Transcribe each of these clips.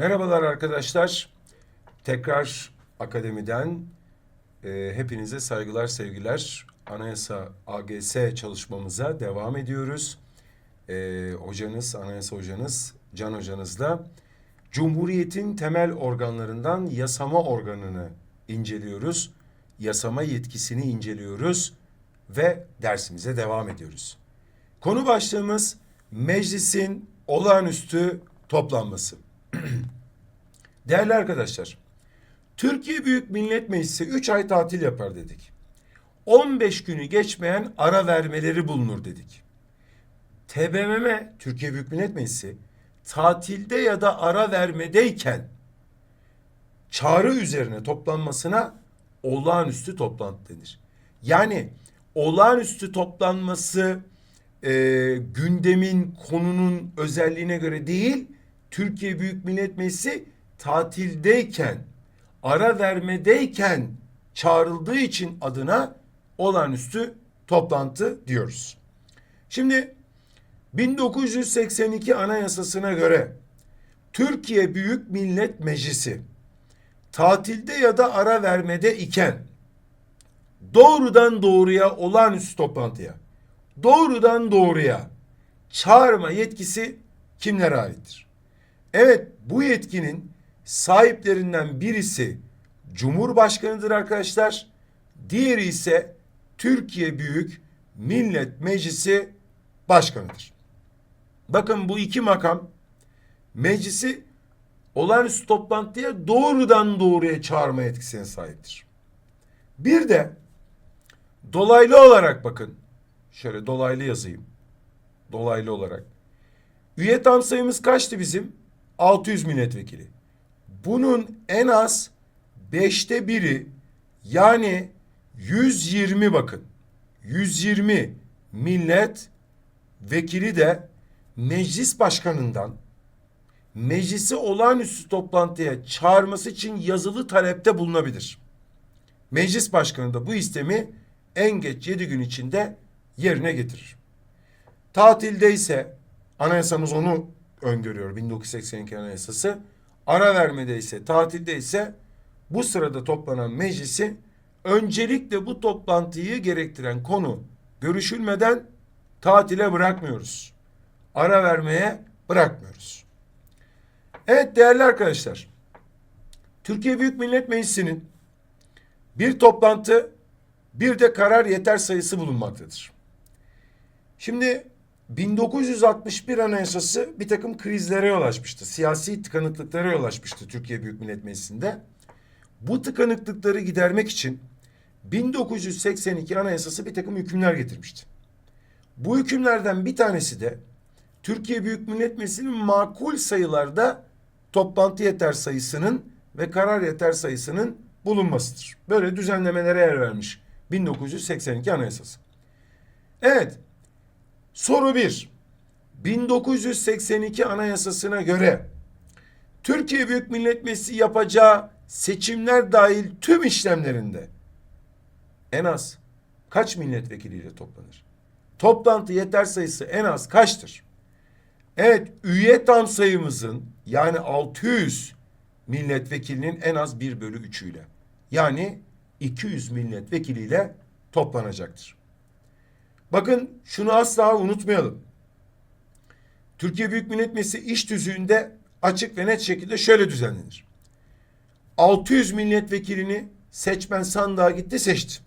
Merhabalar arkadaşlar. Tekrar akademiden e, hepinize saygılar, sevgiler. Anayasa AGS çalışmamıza devam ediyoruz. E, hocanız, anayasa hocanız, Can hocanızla Cumhuriyetin temel organlarından yasama organını inceliyoruz. Yasama yetkisini inceliyoruz ve dersimize devam ediyoruz. Konu başlığımız meclisin olağanüstü toplanması. Değerli arkadaşlar, Türkiye Büyük Millet Meclisi 3 ay tatil yapar dedik. 15 günü geçmeyen ara vermeleri bulunur dedik. TBMM, Türkiye Büyük Millet Meclisi, tatilde ya da ara vermedeyken çağrı üzerine toplanmasına olağanüstü toplantı denir. Yani olağanüstü toplanması e, gündemin konunun özelliğine göre değil, Türkiye Büyük Millet Meclisi tatildeyken, ara vermedeyken çağrıldığı için adına olağanüstü toplantı diyoruz. Şimdi 1982 Anayasası'na göre Türkiye Büyük Millet Meclisi tatilde ya da ara vermede iken doğrudan doğruya olağanüstü toplantıya doğrudan doğruya çağırma yetkisi kimlere aittir? Evet bu yetkinin sahiplerinden birisi Cumhurbaşkanı'dır arkadaşlar. Diğeri ise Türkiye Büyük Millet Meclisi Başkanı'dır. Bakın bu iki makam meclisi olağanüstü toplantıya doğrudan doğruya çağırma yetkisine sahiptir. Bir de dolaylı olarak bakın. Şöyle dolaylı yazayım. Dolaylı olarak. Üye tam sayımız kaçtı bizim? 600 milletvekili. Bunun en az beşte biri yani 120 bakın. 120 millet vekili de meclis başkanından meclisi olağanüstü toplantıya çağırması için yazılı talepte bulunabilir. Meclis başkanı da bu istemi en geç yedi gün içinde yerine getirir. Tatilde ise anayasamız onu öngörüyor 1982 anayasası. Ara vermede ise tatilde ise bu sırada toplanan meclisi öncelikle bu toplantıyı gerektiren konu görüşülmeden tatile bırakmıyoruz. Ara vermeye bırakmıyoruz. Evet değerli arkadaşlar. Türkiye Büyük Millet Meclisi'nin bir toplantı bir de karar yeter sayısı bulunmaktadır. Şimdi 1961 Anayasası bir takım krizlere yol açmıştı. Siyasi tıkanıklıklara yol açmıştı Türkiye Büyük Millet Meclisi'nde. Bu tıkanıklıkları gidermek için 1982 Anayasası bir takım hükümler getirmişti. Bu hükümlerden bir tanesi de Türkiye Büyük Millet Meclisi'nin makul sayılarda toplantı yeter sayısının ve karar yeter sayısının bulunmasıdır. Böyle düzenlemelere yer vermiş 1982 Anayasası. Evet. Soru bir. 1982 Anayasası'na göre Türkiye Büyük Millet Meclisi yapacağı seçimler dahil tüm işlemlerinde en az kaç milletvekiliyle toplanır? Toplantı yeter sayısı en az kaçtır? Evet, üye tam sayımızın yani 600 milletvekilinin en az 1 bölü 3'üyle yani 200 milletvekiliyle toplanacaktır. Bakın şunu asla unutmayalım. Türkiye Büyük Millet Meclisi iş tüzüğünde açık ve net şekilde şöyle düzenlenir. 600 milletvekilini seçmen sandığa gitti seçti.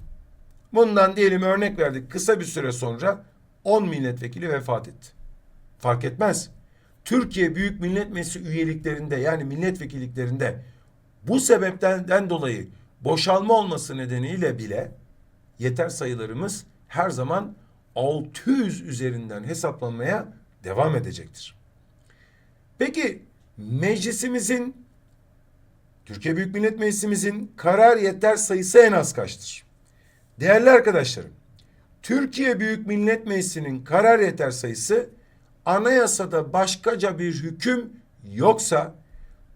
Bundan diyelim örnek verdik kısa bir süre sonra 10 milletvekili vefat etti. Fark etmez. Türkiye Büyük Millet Meclisi üyeliklerinde yani milletvekilliklerinde bu sebepten dolayı boşalma olması nedeniyle bile yeter sayılarımız her zaman 600 üzerinden hesaplanmaya devam edecektir. Peki meclisimizin Türkiye Büyük Millet Meclisimizin karar yeter sayısı en az kaçtır? Değerli arkadaşlarım, Türkiye Büyük Millet Meclisi'nin karar yeter sayısı anayasada başkaca bir hüküm yoksa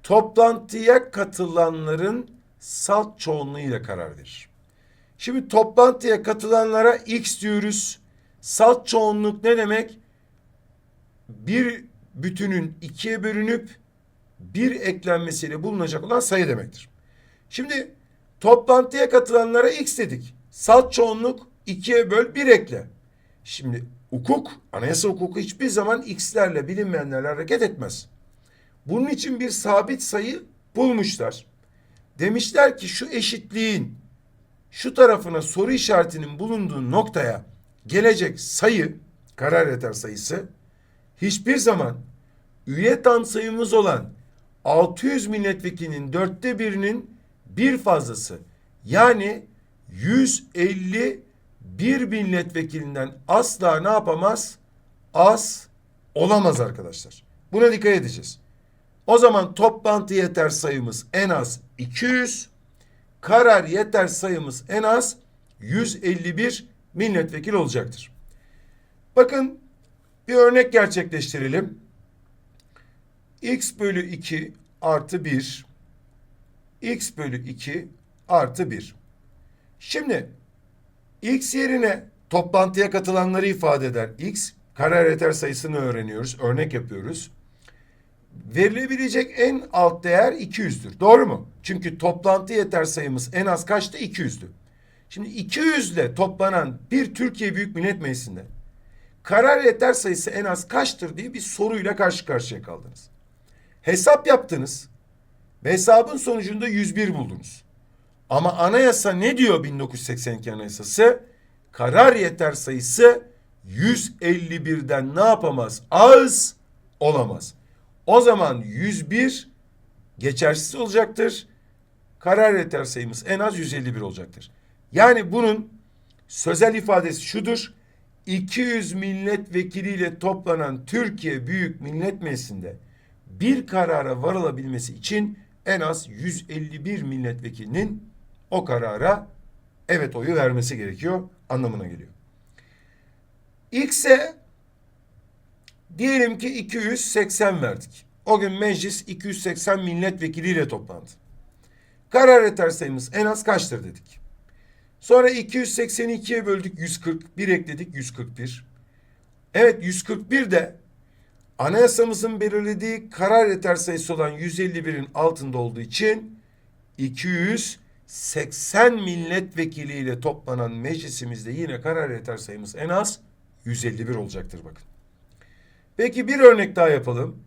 toplantıya katılanların salt çoğunluğuyla karar verir. Şimdi toplantıya katılanlara X diyoruz. Salt çoğunluk ne demek? Bir bütünün ikiye bölünüp bir eklenmesiyle bulunacak olan sayı demektir. Şimdi toplantıya katılanlara x dedik. Salt çoğunluk 2'ye böl 1 ekle. Şimdi hukuk, anayasa hukuku hiçbir zaman x'lerle bilinmeyenlerle hareket etmez. Bunun için bir sabit sayı bulmuşlar. Demişler ki şu eşitliğin şu tarafına soru işaretinin bulunduğu noktaya gelecek sayı, karar yeter sayısı hiçbir zaman üye tam sayımız olan 600 milletvekilinin dörtte birinin bir fazlası yani 151 milletvekilinden asla ne yapamaz? Az olamaz arkadaşlar. Buna dikkat edeceğiz. O zaman toplantı yeter sayımız en az 200, karar yeter sayımız en az 151 milletvekili olacaktır. Bakın bir örnek gerçekleştirelim. x bölü 2 artı 1 x bölü 2 artı 1. Şimdi x yerine toplantıya katılanları ifade eder. x karar sayısını öğreniyoruz. Örnek yapıyoruz. Verilebilecek en alt değer 200'dür. Doğru mu? Çünkü toplantı yeter sayımız en az kaçtı? 200'dü. Şimdi 200 ile toplanan bir Türkiye Büyük Millet Meclisi'nde karar yeter sayısı en az kaçtır diye bir soruyla karşı karşıya kaldınız. Hesap yaptınız ve hesabın sonucunda 101 buldunuz. Ama anayasa ne diyor 1982 anayasası? Karar yeter sayısı 151'den ne yapamaz? Az olamaz. O zaman 101 geçersiz olacaktır. Karar yeter sayımız en az 151 olacaktır. Yani bunun sözel ifadesi şudur. 200 milletvekiliyle toplanan Türkiye Büyük Millet Meclisi'nde bir karara varılabilmesi için en az 151 milletvekilinin o karara evet oyu vermesi gerekiyor anlamına geliyor. X'e diyelim ki 280 verdik. O gün meclis 280 milletvekiliyle toplandı. Karar yeter sayımız en az kaçtır dedik. Sonra 282'ye böldük 140. Bir ekledik 141. Evet 141 de anayasamızın belirlediği karar yeter sayısı olan 151'in altında olduğu için 280 milletvekiliyle toplanan meclisimizde yine karar yeter sayımız en az 151 olacaktır bakın. Peki bir örnek daha yapalım.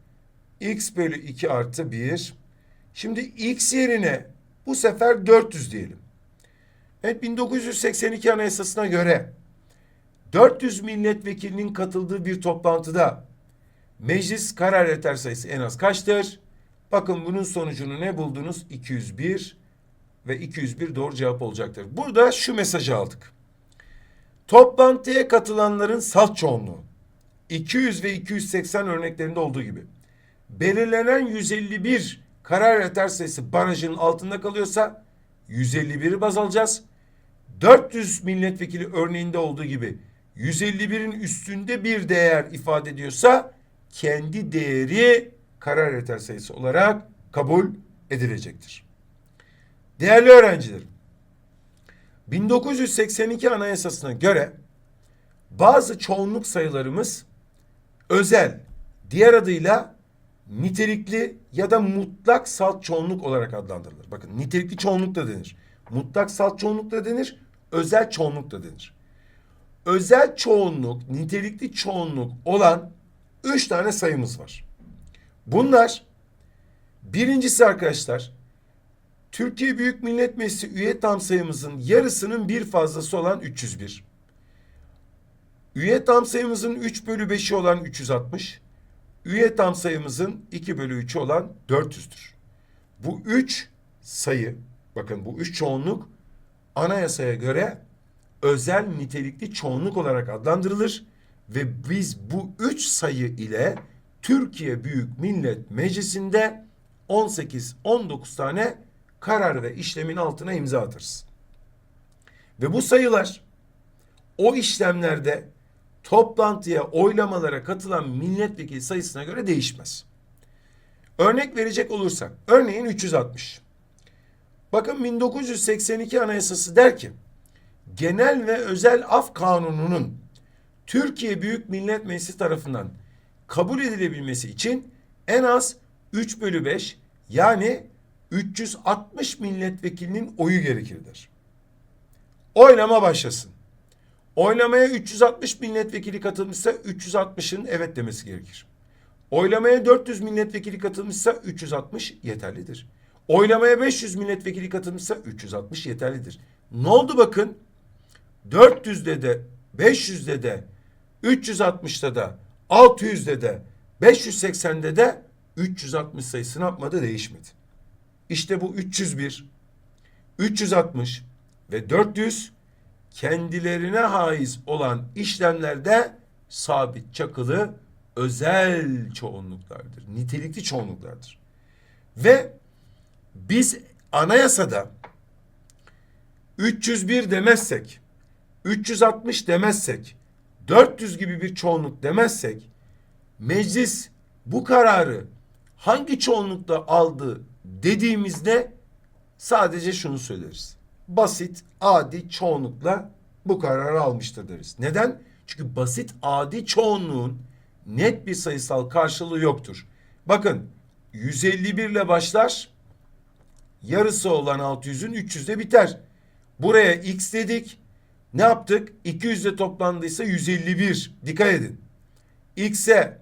x bölü 2 artı 1. Şimdi x yerine bu sefer 400 diyelim. Evet 1982 Anayasası'na göre 400 milletvekilinin katıldığı bir toplantıda meclis karar yeter sayısı en az kaçtır? Bakın bunun sonucunu ne buldunuz? 201 ve 201 doğru cevap olacaktır. Burada şu mesajı aldık. Toplantıya katılanların salt çoğunluğu 200 ve 280 örneklerinde olduğu gibi belirlenen 151 karar yeter sayısı barajının altında kalıyorsa 151'i baz alacağız. 400 milletvekili örneğinde olduğu gibi 151'in üstünde bir değer ifade ediyorsa kendi değeri karar yeter sayısı olarak kabul edilecektir. Değerli öğrencilerim, 1982 Anayasası'na göre bazı çoğunluk sayılarımız özel, diğer adıyla nitelikli ya da mutlak salt çoğunluk olarak adlandırılır. Bakın nitelikli çoğunluk da denir. Mutlak salt çoğunluk da denir. Özel çoğunluk da denir. Özel çoğunluk, nitelikli çoğunluk olan üç tane sayımız var. Bunlar birincisi arkadaşlar Türkiye Büyük Millet Meclisi üye tam sayımızın yarısının bir fazlası olan 301. Üye tam sayımızın 3 bölü 5'i olan 360. Üye tam sayımızın 2 bölü 3'ü olan 400'dür. Bu üç sayı, bakın bu üç çoğunluk anayasaya göre özel nitelikli çoğunluk olarak adlandırılır ve biz bu üç sayı ile Türkiye Büyük Millet Meclisi'nde 18-19 tane karar ve işlemin altına imza atarız. Ve bu sayılar o işlemlerde toplantıya, oylamalara katılan milletvekili sayısına göre değişmez. Örnek verecek olursak, örneğin 360. Bakın 1982 Anayasası der ki, genel ve özel af kanununun Türkiye Büyük Millet Meclisi tarafından kabul edilebilmesi için en az 3 bölü 5 yani 360 milletvekilinin oyu gerekirdir. Oylama başlasın. Oylamaya 360 milletvekili katılmışsa 360'ın evet demesi gerekir. Oylamaya 400 milletvekili katılmışsa 360 yeterlidir. Oylamaya 500 milletvekili katılmışsa 360 yeterlidir. Ne oldu bakın? 400'de de 500'de de 360'da da 600'de de 580'de de 360 sayısı ne yapmadı değişmedi. İşte bu 301, 360 ve 400 kendilerine haiz olan işlemlerde sabit çakılı özel çoğunluklardır. Nitelikli çoğunluklardır. Ve biz anayasada 301 demezsek, 360 demezsek, 400 gibi bir çoğunluk demezsek, meclis bu kararı hangi çoğunlukta aldı dediğimizde sadece şunu söyleriz. Basit, adi çoğunlukla bu kararı almıştır deriz. Neden? Çünkü basit, adi çoğunluğun net bir sayısal karşılığı yoktur. Bakın 151 ile başlar, yarısı olan 600'ün 300'de biter. Buraya x dedik. Ne yaptık? 200 ile toplandıysa 151. Dikkat edin. X'e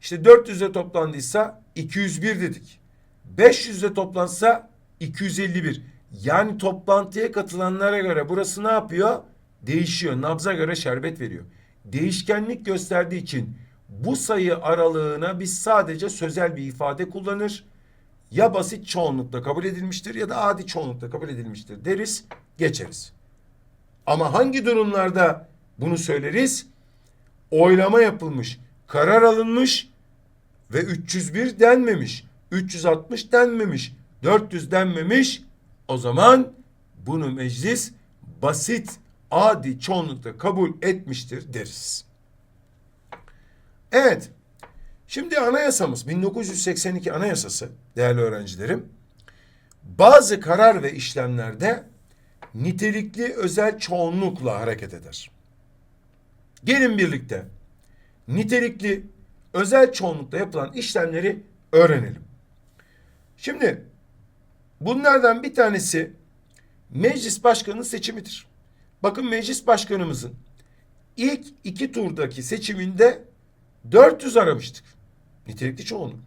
işte 400 ile toplandıysa 201 dedik. 500 ile toplansa 251. Yani toplantıya katılanlara göre burası ne yapıyor? Değişiyor. Nabza göre şerbet veriyor. Değişkenlik gösterdiği için bu sayı aralığına biz sadece sözel bir ifade kullanır. Ya basit çoğunlukla kabul edilmiştir ya da adi çoğunlukla kabul edilmiştir deriz, geçeriz. Ama hangi durumlarda bunu söyleriz? Oylama yapılmış, karar alınmış ve 301 denmemiş, 360 denmemiş, 400 denmemiş. O zaman bunu meclis basit, adi çoğunlukla kabul etmiştir deriz. Evet. Şimdi anayasamız 1982 anayasası değerli öğrencilerim bazı karar ve işlemlerde nitelikli özel çoğunlukla hareket eder. Gelin birlikte nitelikli özel çoğunlukla yapılan işlemleri öğrenelim. Şimdi bunlardan bir tanesi meclis başkanının seçimidir. Bakın meclis başkanımızın ilk iki turdaki seçiminde 400 aramıştık. Nitelikli çoğunluk.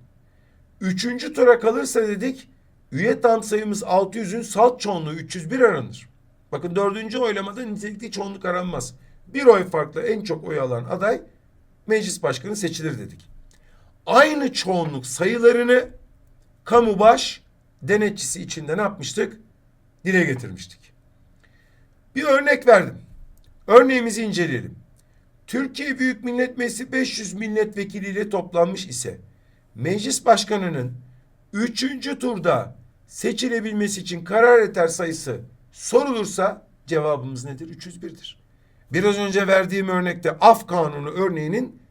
Üçüncü tura kalırsa dedik üye tam sayımız 600'ün salt çoğunluğu 301 aranır. Bakın dördüncü oylamada nitelikli çoğunluk aranmaz. Bir oy farklı en çok oy alan aday meclis başkanı seçilir dedik. Aynı çoğunluk sayılarını kamu baş denetçisi içinde ne yapmıştık? Dile getirmiştik. Bir örnek verdim. Örneğimizi inceleyelim. Türkiye Büyük Millet Meclisi 500 milletvekiliyle toplanmış ise meclis başkanının üçüncü turda seçilebilmesi için karar yeter sayısı sorulursa cevabımız nedir? 301'dir. Biraz önce verdiğim örnekte af kanunu örneğinin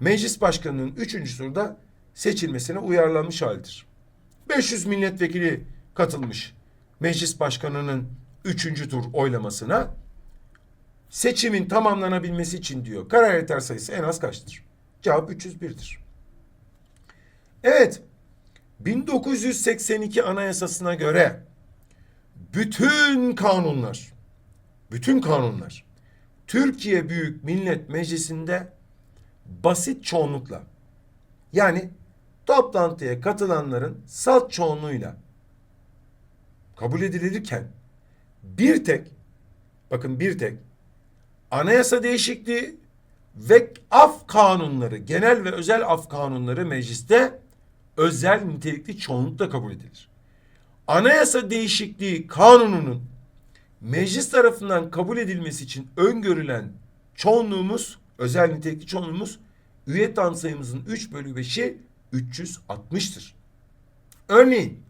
meclis başkanının üçüncü turda seçilmesine uyarlanmış halidir. 500 milletvekili katılmış meclis başkanının üçüncü tur oylamasına seçimin tamamlanabilmesi için diyor karar yeter sayısı en az kaçtır? Cevap 301'dir. Evet 1982 anayasasına göre bütün kanunlar bütün kanunlar Türkiye Büyük Millet Meclisi'nde basit çoğunlukla yani toplantıya katılanların salt çoğunluğuyla kabul edilirken bir tek bakın bir tek anayasa değişikliği ve af kanunları, genel ve özel af kanunları mecliste özel nitelikli çoğunlukla kabul edilir. Anayasa değişikliği kanununun meclis tarafından kabul edilmesi için öngörülen çoğunluğumuz, özel nitelikli çoğunluğumuz üye tam sayımızın 3 bölü 5'i 360'tır. Örneğin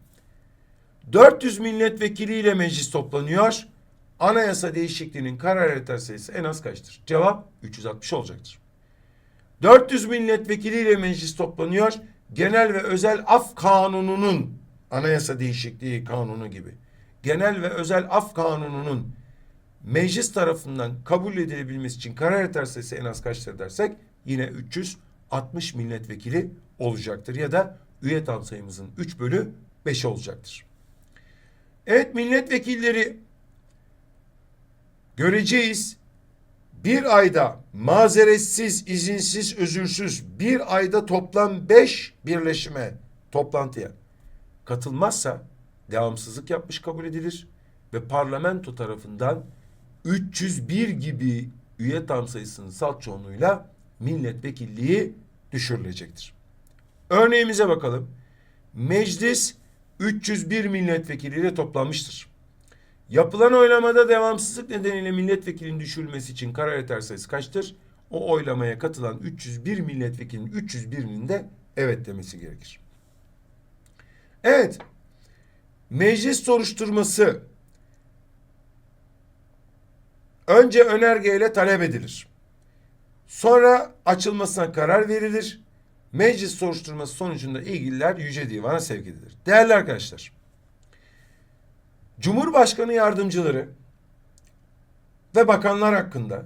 400 milletvekiliyle meclis toplanıyor. Anayasa değişikliğinin karar yeter sayısı en az kaçtır? Cevap 360 olacaktır. 400 milletvekiliyle meclis toplanıyor. Genel ve özel af kanununun anayasa değişikliği kanunu gibi. Genel ve özel af kanununun meclis tarafından kabul edilebilmesi için karar yeter sayısı en az kaçtır dersek yine 360 milletvekili olacaktır ya da üye tam sayımızın 3 bölü 5'i olacaktır. Evet milletvekilleri göreceğiz. Bir ayda mazeretsiz, izinsiz, özürsüz bir ayda toplam 5 birleşime, toplantıya katılmazsa devamsızlık yapmış kabul edilir ve parlamento tarafından 301 gibi üye tam sayısının salt çoğunluğuyla milletvekilliği düşürülecektir. Örneğimize bakalım. Meclis 301 milletvekiliyle toplanmıştır. Yapılan oylamada devamsızlık nedeniyle milletvekilinin düşürülmesi için karar yeter sayısı kaçtır? O oylamaya katılan 301 milletvekilinin 301'inin de evet demesi gerekir. Evet. Meclis soruşturması önce önergeyle talep edilir. Sonra açılmasına karar verilir. Meclis soruşturması sonucunda ilgililer Yüce Divan'a sevk edilir. Değerli arkadaşlar, Cumhurbaşkanı yardımcıları ve bakanlar hakkında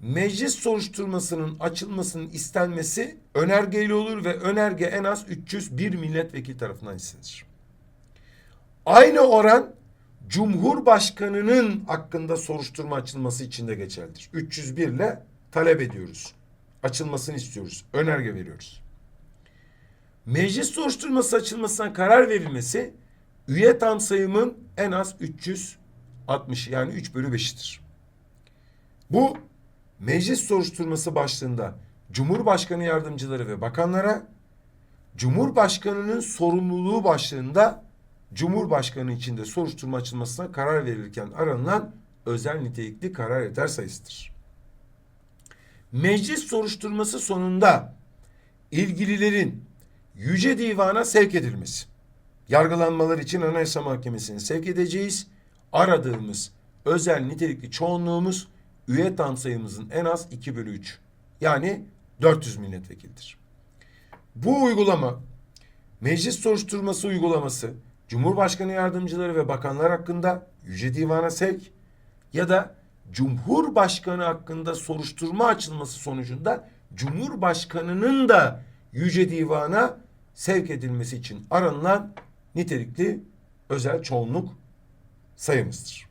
meclis soruşturmasının açılmasının istenmesi önergeyle olur ve önerge en az 301 milletvekili tarafından istenir. Aynı oran Cumhurbaşkanının hakkında soruşturma açılması için de geçerlidir. 301 ile talep ediyoruz. Açılmasını istiyoruz. Önerge veriyoruz. Meclis soruşturması açılmasına karar verilmesi üye tam sayımın en az 360 yani 3 bölü 5'idir. Bu meclis soruşturması başlığında Cumhurbaşkanı yardımcıları ve bakanlara, Cumhurbaşkanının sorumluluğu başlığında Cumhurbaşkanı içinde soruşturma açılmasına karar verilirken aranılan özel nitelikli karar yeter sayısıdır. Meclis soruşturması sonunda ilgililerin Yüce Divan'a sevk edilmesi. Yargılanmalar için Anayasa Mahkemesi'ne sevk edeceğiz. Aradığımız özel nitelikli çoğunluğumuz üye tam sayımızın en az 2 bölü 3. Yani 400 milletvekildir. Bu uygulama meclis soruşturması uygulaması Cumhurbaşkanı yardımcıları ve bakanlar hakkında Yüce Divan'a sevk ya da Cumhurbaşkanı hakkında soruşturma açılması sonucunda Cumhurbaşkanının da Yüce Divan'a sevk edilmesi için aranılan nitelikli özel çoğunluk sayımızdır.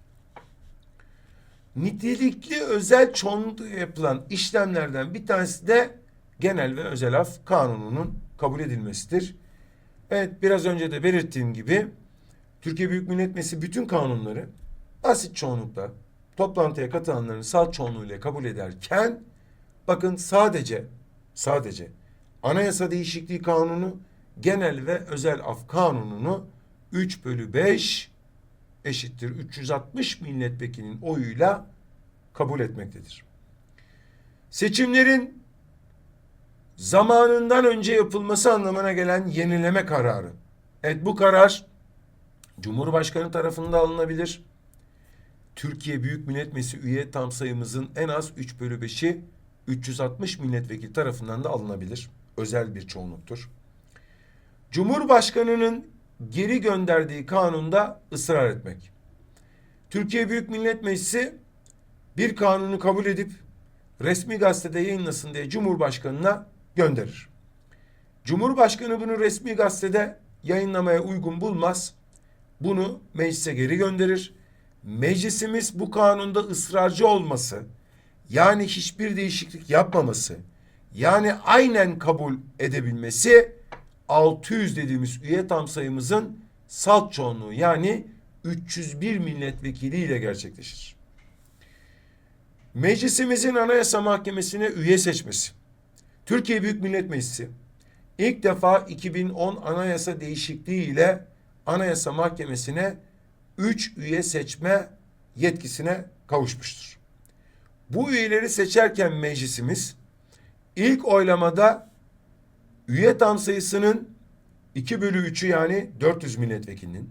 Nitelikli özel çoğunlukla yapılan işlemlerden bir tanesi de genel ve özel af kanununun kabul edilmesidir. Evet biraz önce de belirttiğim gibi Türkiye Büyük Millet Meclisi bütün kanunları basit çoğunlukla toplantıya katılanların salt çoğunluğuyla kabul ederken bakın sadece sadece anayasa değişikliği kanunu genel ve özel af kanununu 3 bölü 5 eşittir 360 milletvekilinin oyuyla kabul etmektedir. Seçimlerin zamanından önce yapılması anlamına gelen yenileme kararı. Evet bu karar Cumhurbaşkanı tarafından alınabilir. Türkiye Büyük Millet Meclisi üye tam sayımızın en az 3 bölü 5'i 360 milletvekili tarafından da alınabilir. Özel bir çoğunluktur. Cumhurbaşkanının geri gönderdiği kanunda ısrar etmek. Türkiye Büyük Millet Meclisi bir kanunu kabul edip resmi gazetede yayınlasın diye Cumhurbaşkanına gönderir. Cumhurbaşkanı bunu resmi gazetede yayınlamaya uygun bulmaz. Bunu meclise geri gönderir. Meclisimiz bu kanunda ısrarcı olması, yani hiçbir değişiklik yapmaması, yani aynen kabul edebilmesi 600 dediğimiz üye tam sayımızın salt çoğunluğu yani 301 milletvekiliyle gerçekleşir. Meclisimizin Anayasa Mahkemesi'ne üye seçmesi. Türkiye Büyük Millet Meclisi ilk defa 2010 anayasa değişikliği ile Anayasa Mahkemesi'ne 3 üye seçme yetkisine kavuşmuştur. Bu üyeleri seçerken meclisimiz ilk oylamada üye tam sayısının 2 bölü 3'ü yani 400 milletvekilinin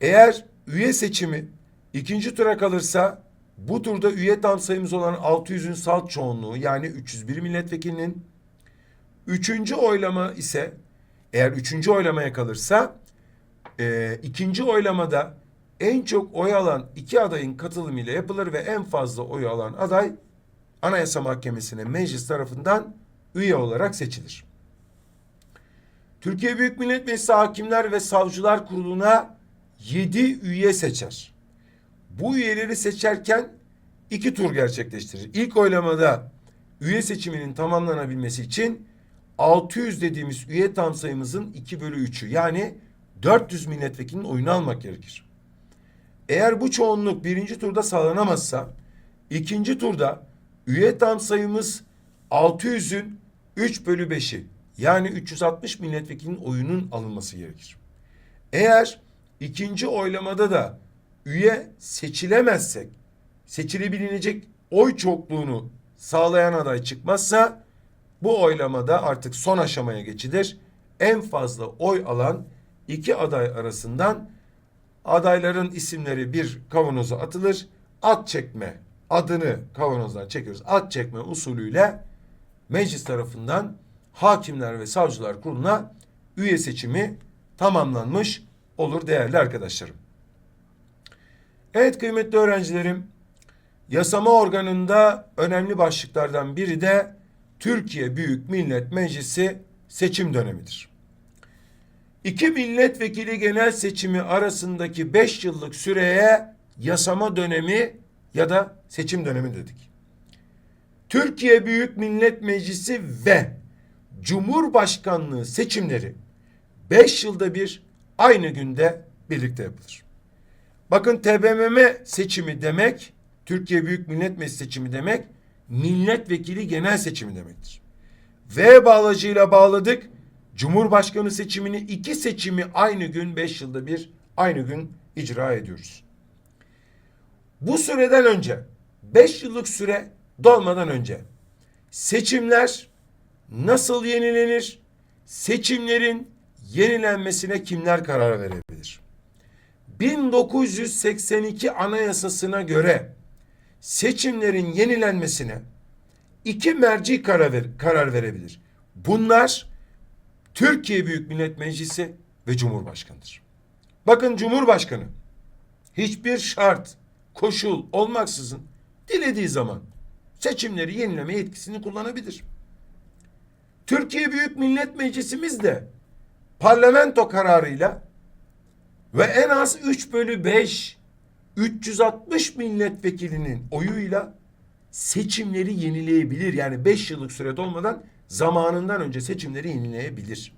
eğer üye seçimi ikinci tura kalırsa bu turda üye tam sayımız olan 600'ün salt çoğunluğu yani 301 milletvekilinin üçüncü oylama ise eğer üçüncü oylamaya kalırsa e, ikinci oylamada en çok oy alan iki adayın katılımıyla yapılır ve en fazla oy alan aday Anayasa Mahkemesi'ne meclis tarafından üye olarak seçilir. Türkiye Büyük Millet Meclisi Hakimler ve Savcılar Kurulu'na 7 üye seçer. Bu üyeleri seçerken iki tur gerçekleştirir. İlk oylamada üye seçiminin tamamlanabilmesi için 600 dediğimiz üye tam sayımızın 2 bölü 3'ü yani 400 milletvekilinin oyunu almak gerekir. Eğer bu çoğunluk birinci turda sağlanamazsa ikinci turda üye tam sayımız 600'ün 3 bölü 5'i yani 360 milletvekilinin oyunun alınması gerekir. Eğer ikinci oylamada da üye seçilemezsek seçilebilecek oy çokluğunu sağlayan aday çıkmazsa bu oylamada artık son aşamaya geçilir. En fazla oy alan iki aday arasından adayların isimleri bir kavanoza atılır. At çekme adını kavanozdan çekiyoruz. At çekme usulüyle meclis tarafından hakimler ve savcılar kuruluna üye seçimi tamamlanmış olur değerli arkadaşlarım. Evet kıymetli öğrencilerim, yasama organında önemli başlıklardan biri de Türkiye Büyük Millet Meclisi seçim dönemidir. İki milletvekili genel seçimi arasındaki beş yıllık süreye yasama dönemi ya da seçim dönemi dedik. Türkiye Büyük Millet Meclisi ve Cumhurbaşkanlığı seçimleri beş yılda bir aynı günde birlikte yapılır. Bakın TBMM seçimi demek, Türkiye Büyük Millet Meclisi seçimi demek, milletvekili genel seçimi demektir. V bağlacıyla bağladık. Cumhurbaşkanı seçimini iki seçimi aynı gün beş yılda bir aynı gün icra ediyoruz. Bu süreden önce beş yıllık süre dolmadan önce seçimler nasıl yenilenir? Seçimlerin yenilenmesine kimler karar verebilir? 1982 Anayasasına göre seçimlerin yenilenmesine iki merci karar, ver, karar verebilir. Bunlar Türkiye Büyük Millet Meclisi ve Cumhurbaşkanıdır. Bakın Cumhurbaşkanı hiçbir şart, koşul olmaksızın dilediği zaman seçimleri yenileme yetkisini kullanabilir. Türkiye Büyük Millet Meclisimiz de parlamento kararıyla ve en az 3 bölü 5 360 milletvekilinin oyuyla seçimleri yenileyebilir. Yani 5 yıllık süre olmadan zamanından önce seçimleri yenileyebilir.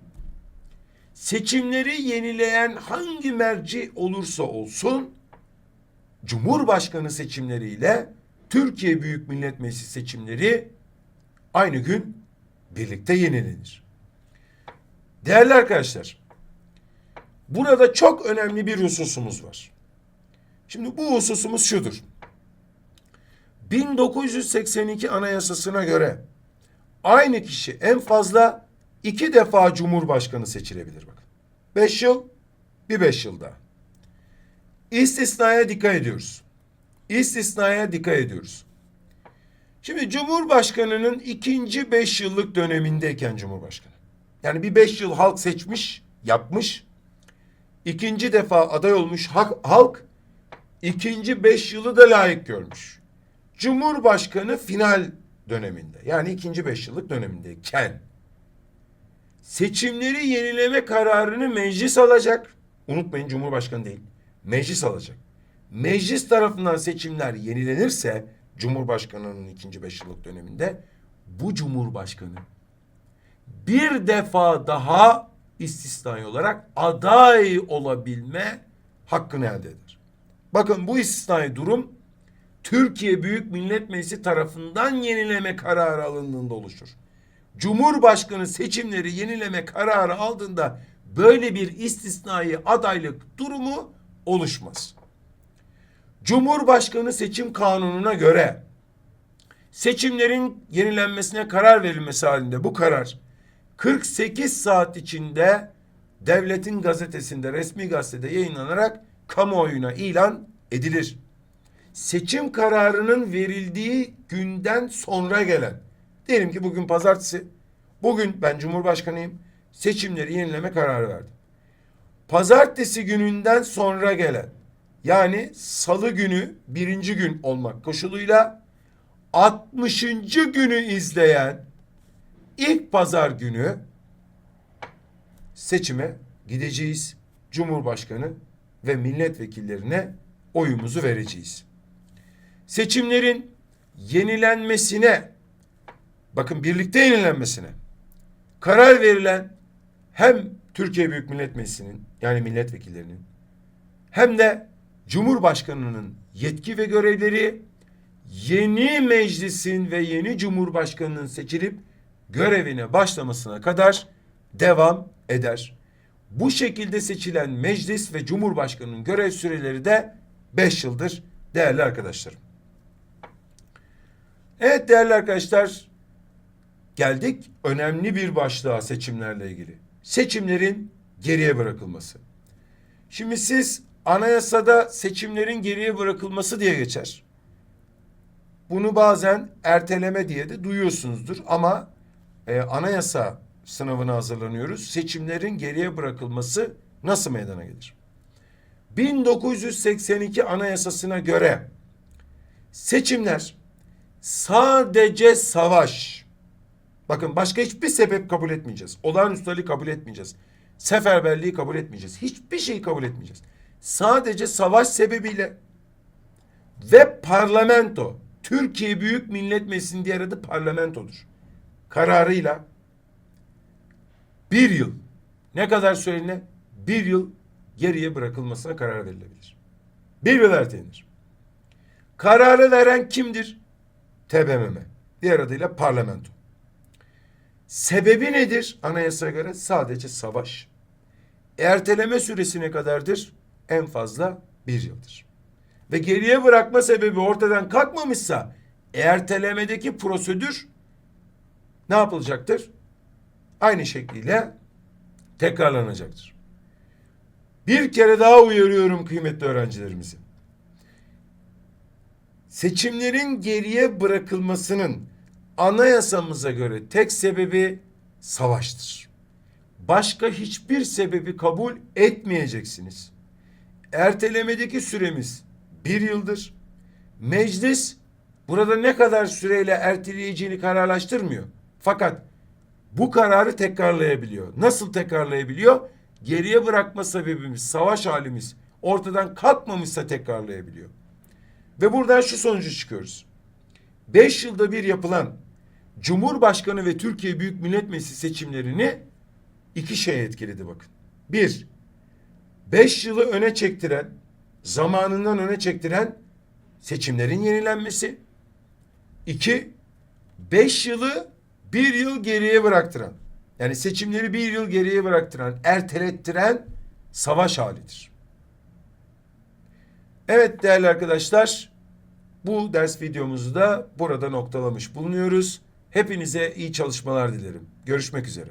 Seçimleri yenileyen hangi merci olursa olsun Cumhurbaşkanı seçimleriyle Türkiye Büyük Millet Meclisi seçimleri aynı gün birlikte yenilenir. Değerli arkadaşlar, burada çok önemli bir hususumuz var. Şimdi bu hususumuz şudur. 1982 Anayasasına göre aynı kişi en fazla iki defa Cumhurbaşkanı seçilebilir bakın. Beş yıl, bir beş yıl daha. İstisnaya dikkat ediyoruz. İstisnaya dikkat ediyoruz. Şimdi Cumhurbaşkanı'nın ikinci beş yıllık dönemindeyken Cumhurbaşkanı. Yani bir beş yıl halk seçmiş, yapmış. İkinci defa aday olmuş halk, ikinci beş yılı da layık görmüş. Cumhurbaşkanı final döneminde yani ikinci beş yıllık dönemindeyken seçimleri yenileme kararını meclis alacak. Unutmayın Cumhurbaşkanı değil. Meclis alacak. Meclis tarafından seçimler yenilenirse Cumhurbaşkanı'nın ikinci beş yıllık döneminde bu Cumhurbaşkanı bir defa daha istisnai olarak aday olabilme hakkını elde eder. Bakın bu istisnai durum Türkiye Büyük Millet Meclisi tarafından yenileme kararı alındığında oluşur. Cumhurbaşkanı seçimleri yenileme kararı aldığında böyle bir istisnai adaylık durumu oluşmaz. Cumhurbaşkanı seçim kanununa göre seçimlerin yenilenmesine karar verilmesi halinde bu karar 48 saat içinde devletin gazetesinde resmi gazetede yayınlanarak kamuoyuna ilan edilir. Seçim kararının verildiği günden sonra gelen diyelim ki bugün pazartesi bugün ben cumhurbaşkanıyım seçimleri yenileme kararı verdim. Pazartesi gününden sonra gelen yani salı günü birinci gün olmak koşuluyla 60. günü izleyen ilk pazar günü seçime gideceğiz. Cumhurbaşkanı ve milletvekillerine oyumuzu vereceğiz. Seçimlerin yenilenmesine bakın birlikte yenilenmesine karar verilen hem Türkiye Büyük Millet Meclisi'nin yani milletvekillerinin hem de Cumhurbaşkanı'nın yetki ve görevleri yeni meclisin ve yeni Cumhurbaşkanı'nın seçilip görevine başlamasına kadar devam eder. Bu şekilde seçilen meclis ve Cumhurbaşkanı'nın görev süreleri de 5 yıldır değerli arkadaşlarım. Evet değerli arkadaşlar geldik önemli bir başlığa seçimlerle ilgili. Seçimlerin geriye bırakılması. Şimdi siz anayasada seçimlerin geriye bırakılması diye geçer. Bunu bazen erteleme diye de duyuyorsunuzdur ama e, anayasa sınavına hazırlanıyoruz. Seçimlerin geriye bırakılması nasıl meydana gelir? 1982 anayasasına göre seçimler sadece savaş. Bakın başka hiçbir sebep kabul etmeyeceğiz. Olağanüstü kabul etmeyeceğiz. Seferberliği kabul etmeyeceğiz. Hiçbir şeyi kabul etmeyeceğiz. Sadece savaş sebebiyle ve parlamento Türkiye Büyük Millet Meclisi'nin diğer adı parlamentodur. Kararıyla bir yıl ne kadar süreliğine bir yıl geriye bırakılmasına karar verilebilir. Bir yıl ertelenir. Kararı veren kimdir? TBMM. Diğer adıyla parlamento. Sebebi nedir? Anayasaya göre sadece savaş. Erteleme süresi ne kadardır? En fazla bir yıldır. Ve geriye bırakma sebebi ortadan kalkmamışsa ertelemedeki prosedür ne yapılacaktır? Aynı şekliyle tekrarlanacaktır. Bir kere daha uyarıyorum kıymetli öğrencilerimizi. Seçimlerin geriye bırakılmasının anayasamıza göre tek sebebi savaştır. Başka hiçbir sebebi kabul etmeyeceksiniz. Ertelemedeki süremiz bir yıldır. Meclis burada ne kadar süreyle erteleyeceğini kararlaştırmıyor. Fakat bu kararı tekrarlayabiliyor. Nasıl tekrarlayabiliyor? Geriye bırakma sebebimiz, savaş halimiz ortadan kalkmamışsa tekrarlayabiliyor. Ve buradan şu sonucu çıkıyoruz. Beş yılda bir yapılan Cumhurbaşkanı ve Türkiye Büyük Millet Meclisi seçimlerini iki şey etkiledi bakın. Bir, beş yılı öne çektiren, zamanından öne çektiren seçimlerin yenilenmesi. İki, beş yılı bir yıl geriye bıraktıran, yani seçimleri bir yıl geriye bıraktıran, ertelettiren savaş halidir. Evet değerli arkadaşlar, bu ders videomuzu da burada noktalamış bulunuyoruz. Hepinize iyi çalışmalar dilerim. Görüşmek üzere.